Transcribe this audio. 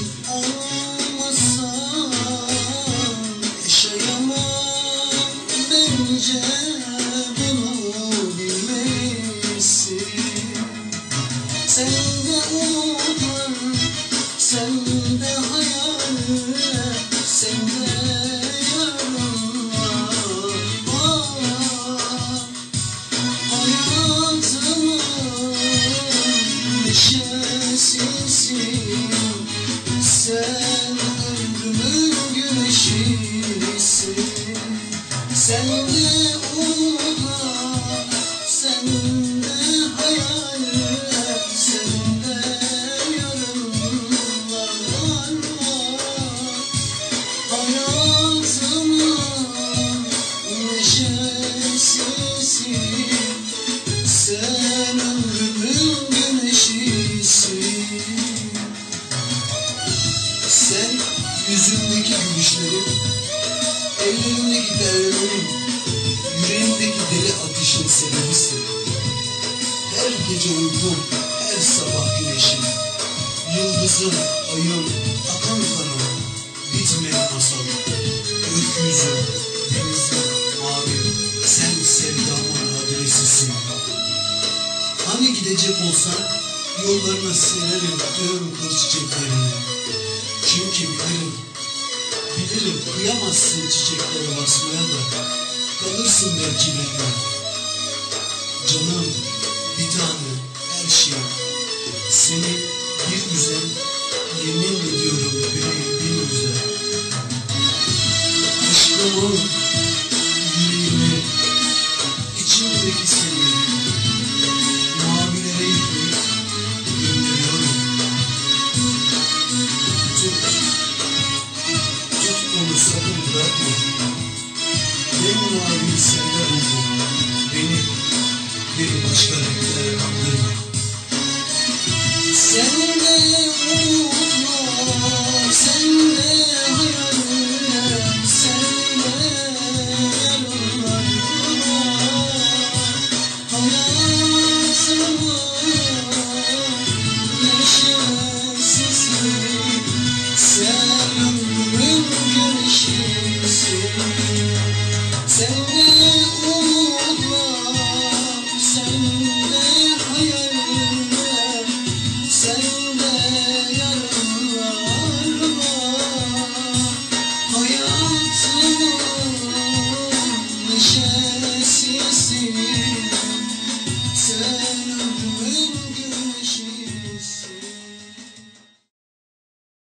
Sen sen yüzümdeki gülüşlerim, ellerimdeki derlerim, yüreğimdeki deli ateşin sebebisin. Her gece uykum, her sabah güneşim, yıldızım, ayım, akan kanım, bitmeyen masal. Gökyüzü, denizim, mavi, sen sevdamın adresisin. Hani gidecek olsan, yollarına sererim, döğüm kır çiçeklerini. Çünkü bilirim, bilirim kıyamazsın çiçeklere basmaya da, kalırsın belki benimle. Canım, bir tane, her şey, seni bir güzel, yemin ediyorum yüreğim bir güzel. Yüreğimi, Spirit.